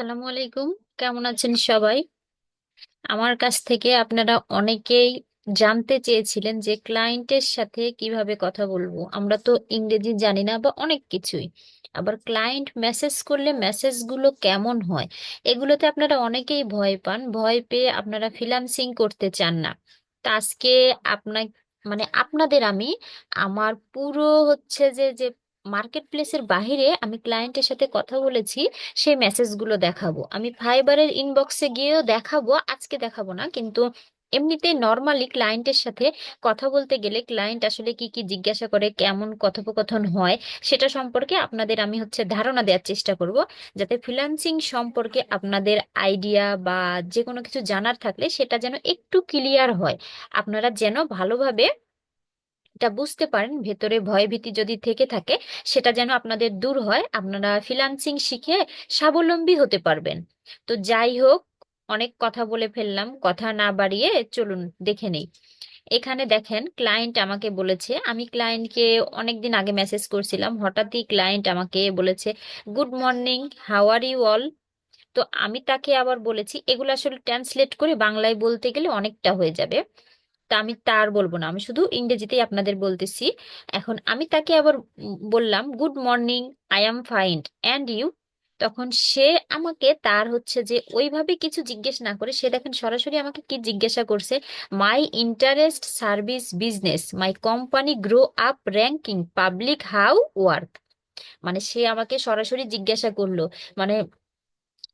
আসসালামু আলাইকুম। কেমন আছেন সবাই? আমার কাছ থেকে আপনারা অনেকেই জানতে চেয়েছিলেন যে ক্লায়েন্টের সাথে কীভাবে কথা বলব। আমরা তো ইংরেজি জানি না বা অনেক কিছুই। আবার ক্লায়েন্ট মেসেজ করলে মেসেজগুলো কেমন হয়, এগুলোতে আপনারা অনেকেই ভয় পান। ভয় পেয়ে আপনারা ফ্রিল্যান্সিং করতে চান না। তা আজকে আপনার মানে আপনাদের আমি, আমার পুরো হচ্ছে যে যে মার্কেট প্লেসের বাহিরে আমি ক্লায়েন্টের সাথে কথা বলেছি, সেই মেসেজগুলো দেখাবো। আমি ফাইবারের ইনবক্সে গিয়েও দেখাবো, আজকে দেখাবো না। কিন্তু এমনিতে নর্মালি ক্লায়েন্টের সাথে কথা বলতে গেলে ক্লায়েন্ট আসলে কি কি জিজ্ঞাসা করে, কেমন কথোপকথন হয়, সেটা সম্পর্কে আপনাদের আমি হচ্ছে ধারণা দেওয়ার চেষ্টা করব। যাতে ফ্রিল্যান্সিং সম্পর্কে আপনাদের আইডিয়া বা যে কোনো কিছু জানার থাকলে সেটা যেন একটু ক্লিয়ার হয়। আপনারা যেন ভালোভাবে এটা বুঝতে পারেন, ভেতরে ভয় ভীতি যদি থেকে থাকে, সেটা যেন আপনাদের দূর হয়, আপনারা ফ্রিল্যান্সিং শিখে স্বাবলম্বী হতে পারবেন। তো যাই হোক, অনেক কথা বলে ফেললাম, কথা না বাড়িয়ে চলুন দেখে নেই। এখানে দেখেন ক্লায়েন্ট আমাকে বলেছে, আমি ক্লায়েন্টকে অনেকদিন আগে মেসেজ করছিলাম, হঠাৎই ক্লায়েন্ট আমাকে বলেছে good morning how are you all তো আমি তাকে আবার বলেছি, এগুলো আসলে ট্রান্সলেট করে বাংলায় বলতে গেলে অনেকটা হয়ে যাবে। আমি তার বলব না। আমি শুধু ইংরেজিতেই আপনাদের বলতেছি। এখন আমি তাকে আবার বললাম, good morning, I am fine, and you? তখন সে আমাকে তার হচ্ছে যে ওইভাবে কিছু জিজ্ঞেস না করে, সে দেখেন সরাসরি আমাকে কি জিজ্ঞাসা করছে my interest service business my company grow up ranking public how work মানে সে আমাকে সরাসরি জিজ্ঞাসা করল। মানে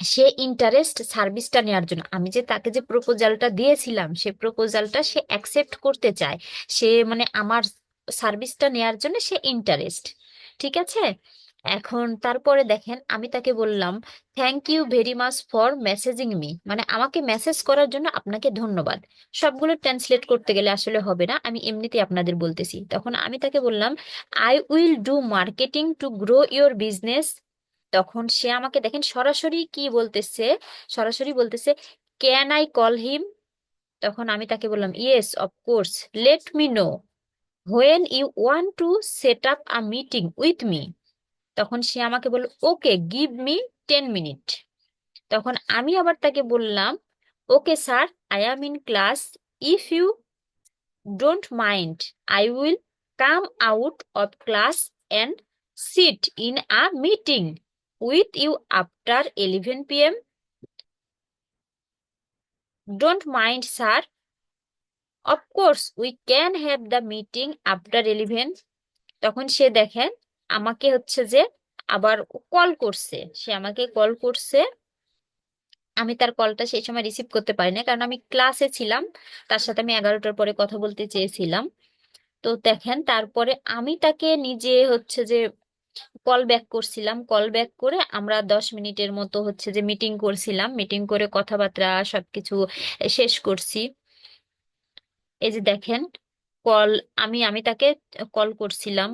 সে ইন্টারেস্ট সার্ভিসটা নেওয়ার জন্য। আমি যে তাকে যে প্রপোজালটা দিয়েছিলাম, সে প্রপোজালটা সে অ্যাকসেপ্ট করতে চায়। সে মানে আমার সার্ভিসটা নেওয়ার জন্য সে ইন্টারেস্ট ঠিক আছে? এখন তারপরে দেখেন, আমি তাকে বললাম thank you very much for messaging me মানে আমাকে মেসেজ করার জন্য আপনাকে ধন্যবাদ। সবগুলো ট্রান্সলেট করতে গেলে আসলে হবে না, আমি এমনিতেই আপনাদের বলতেছি। তখন আমি তাকে বললাম I will do marketing to grow your business তখন সে আমাকে দেখেন সরাসরি কি বলতেছে? সরাসরি বলতেছে ক্যান আই কল হিম তখন আমি তাকে বললাম yes of course let me know when you want to set up a meeting with me তখন সে আমাকে বলল okay give me ten minute তখন আমি আবার তাকে বললাম okay sir I am in class if you don't mind I will come out of class and sit in a meeting with you after 11 p.m. Don't mind, sir. Of course, we can have the meeting after 11. তখন সে দেখেন আমাকে হচ্ছে যে আবার call করছে সে আমাকে call করছে আমি তার কলটা সেই সময় রিসিভ করতে পারি না কারণ আমি ক্লাসে ছিলাম তার সাথে আমি এগারোটার পরে কথা বলতে চেয়েছিলাম তো দেখেন তারপরে আমি তাকে নিজে হচ্ছে যে কল ব্যাক করছিলাম। কল ব্যাক করে আমরা দশ মিনিটের মতো হচ্ছে যে মিটিং করছিলাম। মিটিং করে কথাবার্তা সবকিছু শেষ করছি। এই যে দেখেন কল আমি আমি তাকে কল করছিলাম।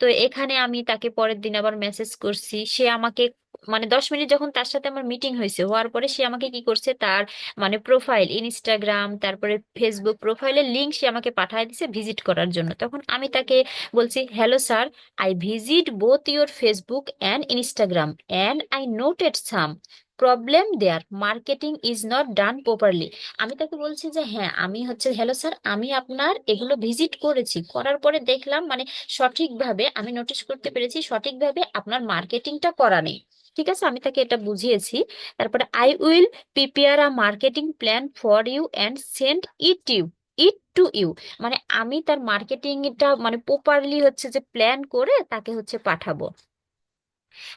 তো এখানে আমি তাকে পরের দিন আবার মেসেজ করছি। সে আমাকে মানে দশ মিনিট যখন তার সাথে আমার মিটিং হয়েছে, হওয়ার পরে সে আমাকে কি করছে? তার মানে প্রোফাইল ইনস্টাগ্রাম তারপরে ফেসবুক প্রোফাইলের লিঙ্ক সে আমাকে পাঠিয়ে দিছে ভিজিট করার জন্য। তখন আমি তাকে বলছি hello sir I visit both your Facebook and Instagram and I noted some problem their marketing is not done properly আমি তাকে বলছি যে হ্যাঁ আমি হচ্ছে হ্যালো স্যার আমি আপনার এগুলো ভিজিট করেছি। করার পরে দেখলাম মানে সঠিকভাবে আমি নোটিস করতে পেরেছি, সঠিকভাবে আপনার মার্কেটিংটা করা নেই। ঠিক আছে? আমি তাকে এটা বুঝিয়েছি। তারপরে I will prepare a marketing plan for you and send it you it to you মানে আমি তার মার্কেটিংটা মানে প্রপারলি হচ্ছে যে প্ল্যান করে তাকে হচ্ছে পাঠাবো।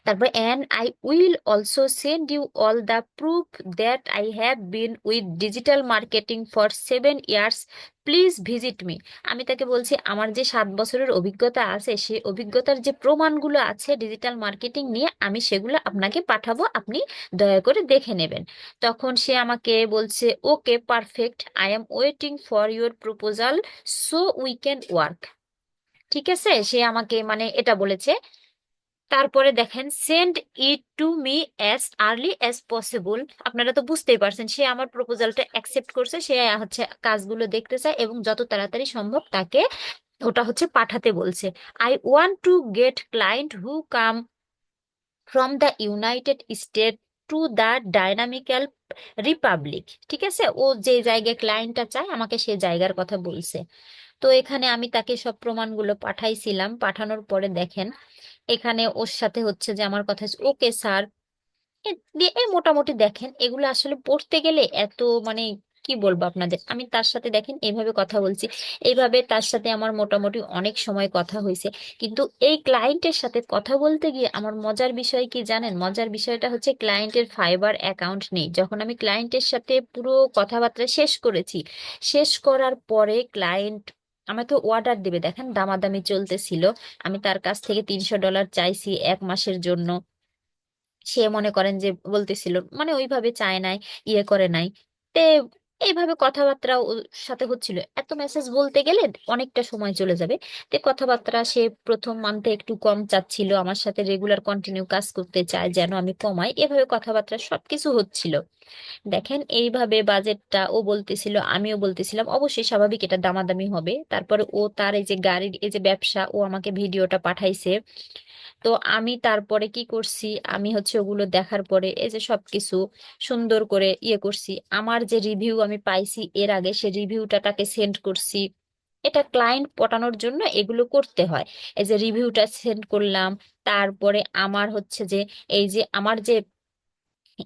তারপর and I will also send you all the proof that I have been with digital marketing for seven years please visit me আমি তাকে বলছি, আমার যে সাত বছরের অভিজ্ঞতা আছে, সেই অভিজ্ঞতার যে প্রমাণগুলো আছে ডিজিটাল মার্কেটিং নিয়ে, আমি সেগুলো আপনাকে পাঠাবো। আপনি দয়া করে দেখে নেবেন। তখন সে আমাকে বলছে okay perfect I am waiting for your proposal so we can work ঠিক আছে? সে আমাকে মানে এটা বলেছে তারপরে দেখেন send it to me as early as possible আপনারা তো বুঝতেই পারছেন, সে আমার প্রপোজালটা অ্যাকসেপ্ট করছে, সে হচ্ছে কাজগুলো দেখতে চায় এবং যত তাড়াতাড়ি সম্ভব তাকে ওটা হচ্ছে পাঠাতে বলছে। I want to get client who come from the United State to the dynamical republic ঠিক আছে? ও যে জায়গায় ক্লায়েন্টটা চায়, আমাকে সে জায়গার কথা বলছে। তো এখানে আমি তাকে সব প্রমাণগুলো পাঠাইছিলাম। পাঠানোর পরে দেখেন, এখানে ওর সাথে হচ্ছে যে আমার কথা ওকে স্যার। দিয়ে মোটামুটি দেখেন, এগুলো আসলে পড়তে গেলে এত মানে কি বলব আপনাদের? আমি তার সাথে দেখেন এইভাবে কথা বলছি। এইভাবে তার সাথে আমার মোটামুটি অনেক সময় কথা হয়েছে কিন্তু এই ক্লায়েন্টের সাথে কথা বলতে গিয়ে আমার মজার বিষয় কি জানেন? মজার বিষয়টা হচ্ছে ক্লায়েন্টের ফাইবার অ্যাকাউন্ট নেই। যখন আমি ক্লায়েন্টের সাথে পুরো কথাবার্তা শেষ করেছি, শেষ করার পরে ক্লায়েন্ট আমাকে অর্ডার দিবে। দেখেন দামাদামি চলতেছিল। আমি তার কাছ থেকে তিনশো ডলার চাইছি এক মাসের জন্য। সে মনে করেন যে বলতেছিল মানে ওইভাবে চায় নাই ইয়ে করে নাই। তে এইভাবে কথাবার্তা ওর সাথে হচ্ছিল। এত মেসেজ বলতে গেলে অনেকটা সময় চলে যাবে। তে কথাবার্তা সে প্রথম মান্থে একটু কম চাচ্ছিল, আমার সাথে রেগুলার কন্টিনিউ কাজ করতে চায় যেন আমি কমাই। এভাবে কথাবার্তা সবকিছু হচ্ছিল। দেখেন, এইভাবে বাজেটটা ও বলতেছিল, আমিও বলতেছিলাম, অবশ্যই স্বাভাবিক এটা দামাদামি হবে। তারপরে ও তার এই যে গাড়ির, এই যে ব্যবসা, ও আমাকে ভিডিওটা পাঠাইছে। তো আমি তারপরে কি করছি, আমি হচ্ছে ওগুলো দেখার পরে এই যে সবকিছু সুন্দর করে ইয়ে করছি। আমার যে রিভিউ আমি পাইছি, এর আগে সে রিভিউটা তাকে সেন্ড করছি। এটা ক্লায়েন্ট পটানোর জন্য এগুলো করতে হয়। এই যে রিভিউটা সেন্ড করলাম, তারপরে আমার হচ্ছে যে, এই যে আমার যে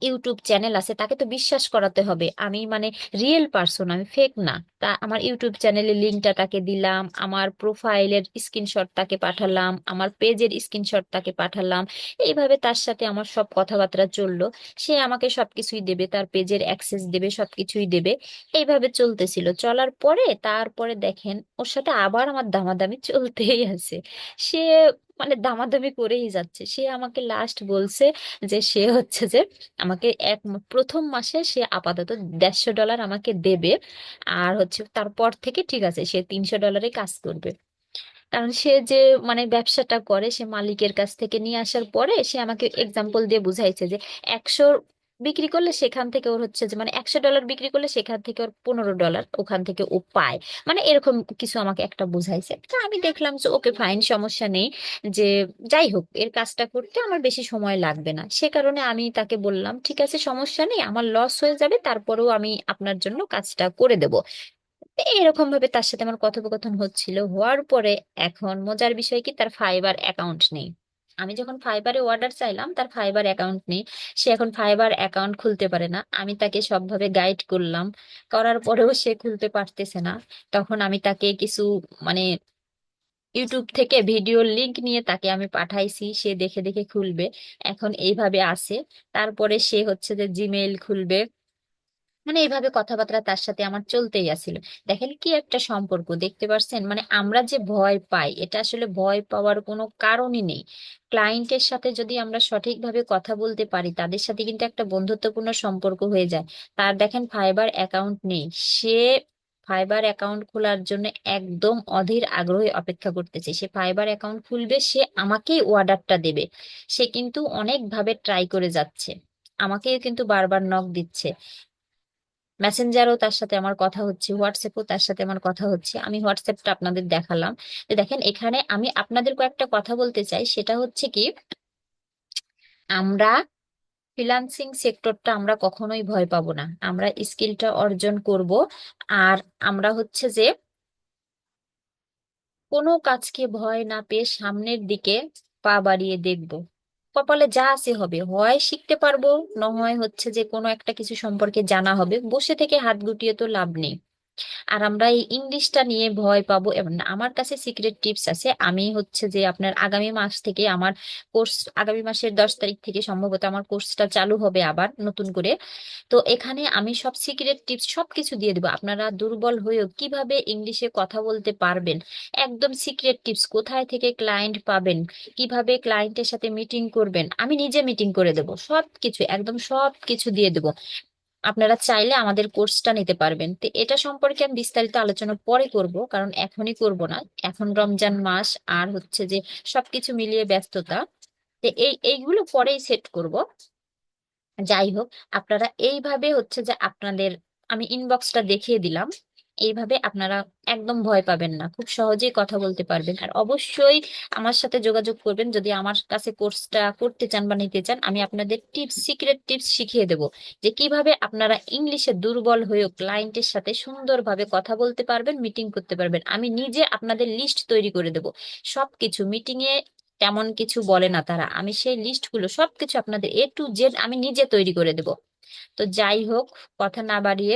ইউটিউব চ্যানেল আছে, তাকে তো বিশ্বাস করাতে হবে। আমি মানে রিয়েল পার্সন আমি ফেক না। তা আমার ইউটিউব চ্যানেলের লিঙ্কটা তাকে দিলাম, আমার প্রোফাইলের স্ক্রিনশট তাকে পাঠালাম, আমার পেজের স্ক্রিনশট তাকে পাঠালাম। এইভাবে তার সাথে আমার সব কথাবার্তা চলল। সে আমাকে সবকিছুই দেবে, তার পেজের অ্যাক্সেস দেবে, সবকিছুই দেবে। এইভাবে চলতেছিল। চলার পরে, তারপরে দেখেন, ওর সাথে আবার আমার দামাদামি চলতেই আছে। সে মানে দামাদামি করেই যাচ্ছে। সে আমাকে লাস্ট বলছে যে, সে হচ্ছে যে, আমাকে এক প্রথম মাসে সে আপাতত দেড়শো ডলার আমাকে দেবে আর হচ্ছে তারপর থেকে ঠিক আছে, সে তিনশো ডলারে কাজ করবে। কারণ সে যে মানে ব্যবসাটা করে, সে মালিকের কাছ থেকে নিয়ে আসার পরে সে আমাকে এক্সাম্পল দিয়ে বুঝাইছে যে, একশো বিক্রি করলে সেখান থেকে ওর হচ্ছে যে মানে একশো ডলার বিক্রি করলে সেখান থেকে ওর পনেরো ডলার ওখান থেকে ও পায়। মানে এরকম কিছু আমাকে একটা বুঝাইছে। তা আমি দেখলাম যে ওকে ফাইন সমস্যা নেই। যে যাই হোক এর কাজটা করতে আমার বেশি সময় লাগবে না। সে কারণে আমি তাকে বললাম ঠিক আছে সমস্যা নেই আমার লস হয়ে যাবে তারপরেও আমি আপনার জন্য কাজটা করে দেব। এরকম ভাবে তার সাথে আমার কথোপকথন হচ্ছিল। হওয়ার পরে এখন মজার বিষয় কি তার ফাইবার অ্যাকাউন্ট নেই। আমি যখন ফাইবারে অর্ডার চাইলাম, তার ফাইবার অ্যাকাউন্ট নেই। সে এখন ফাইবার অ্যাকাউন্ট খুলতে পারে না। আমি তাকে সবভাবে গাইড করলাম। করার পরেও সে খুলতে পারতেছে না। তখন আমি তাকে কিছু মানে ইউটিউব থেকে ভিডিও লিংক নিয়ে তাকে আমি পাঠাইছি। সে দেখে দেখে খুলবে। এখন এইভাবে আছে। তারপরে সে হচ্ছে যে জিমেইল খুলবে। মানে এইভাবে কথাবার্তা তার সাথে আমার চলতেই আছিল। দেখেন কি একটা সম্পর্ক, দেখতে পাচ্ছেন মানে আমরা যে ভয় পাই, এটা আসলে ভয় পাওয়ার কোনো কারণই নেই। ক্লায়েন্টের সাথে যদি আমরা সঠিকভাবে কথা বলতে পারি, তাদের সাথে কিন্তু একটা বন্ধুত্বপূর্ণ সম্পর্ক হয়ে যায়। তার দেখেন ফাইবার অ্যাকাউন্ট নেই। সে ফাইবার অ্যাকাউন্ট খোলার জন্য একদম অধীর আগ্রহে অপেক্ষা করতেছে। সে ফাইবার অ্যাকাউন্ট খুলবে, সে আমাকেই অর্ডারটা দেবে। সে কিন্তু অনেকভাবে ট্রাই করে যাচ্ছে। আমাকেও কিন্তু বারবার নক দিচ্ছে। মেসেঞ্জারও তার সাথে আমার কথা হচ্ছে হোয়াটসঅ্যাপও তার সাথে আমার কথা হচ্ছে। আমি হোয়াটসঅ্যাপটা আপনাদের দেখালাম। তো দেখেন, এখানে আমি আপনাদের কয়েকটা কথা বলতে চাই। সেটা হচ্ছে কি, আমরা ফ্রিল্যান্সিং সেক্টরটা আমরা কখনোই ভয় পাবো না। আমরা স্কিলটা অর্জন করব। আর আমরা হচ্ছে যে কোনো কাজকে ভয় না পেয়ে সামনের দিকে পা বাড়িয়ে দেখব। কপালে যা আছে হবে, হয় শিখতে পারব না হয় হচ্ছে যে কোনো একটা কিছু সম্পর্কে জানা হবে, বসে থেকে হাত গুটিয়ে তো লাভ নেই। আর আমরা এই ইংলিশটা নিয়ে ভয় পাবো এবং আমার কাছে সিক্রেট টিপস আছে। আমি হচ্ছে যে আপনার আগামী মাস থেকে আমার কোর্স আগামী মাসের দশ তারিখ থেকে সম্ভবত আমার কোর্সটা চালু হবে আবার নতুন করে। তো এখানে আমি সব সিক্রেট টিপস সবকিছু দিয়ে দেবো। আপনারা দুর্বল হয়েও কীভাবে ইংলিশে কথা বলতে পারবেন? একদম সিক্রেট টিপস কোথায় থেকে ক্লায়েন্ট পাবেন? কীভাবে ক্লায়েন্টের সাথে মিটিং করবেন? আমি নিজে মিটিং করে দেবো। সব কিছু একদম সব কিছু দিয়ে দেবো। আপনারা চাইলে আমাদের কোর্সটা নিতে পারবেন। তো এটা সম্পর্কে আমি বিস্তারিত আলোচনা পরে করব, কারণ এখনই করব না। এখন রমজান মাস, আর হচ্ছে যে সবকিছু মিলিয়ে ব্যস্ততা। তো এই, এইগুলো পরেই সেট করব। যাই হোক, আপনারা এইভাবে হচ্ছে যে আপনাদের, আমি ইনবক্সটা দেখিয়ে দিলাম। এইভাবে আপনারা একদম ভয় পাবেন না। খুব সহজেই কথা বলতে পারবেন। আর অবশ্যই আমার সাথে যোগাযোগ করবেন। যদি আমার কাছে কোর্সটা করতে চান বা নিতে চান, আমি আপনাদের টিপস, সিক্রেট টিপস শিখিয়ে দেব যে কীভাবে আপনারা ইংলিশে দুর্বল হয়েও ক্লায়েন্টের সাথে সুন্দরভাবে কথা বলতে পারবেন, মিটিং করতে পারবেন। আমি নিজে আপনাদের লিস্ট তৈরি করে দেব। সবকিছু মিটিং এ তেমন কিছু বলে না তারা। আমি সেই লিস্টগুলো সবকিছু আপনাদের এ টু জেড আমি নিজে তৈরি করে দেব। তো যাই হোক, কথা না বাড়িয়ে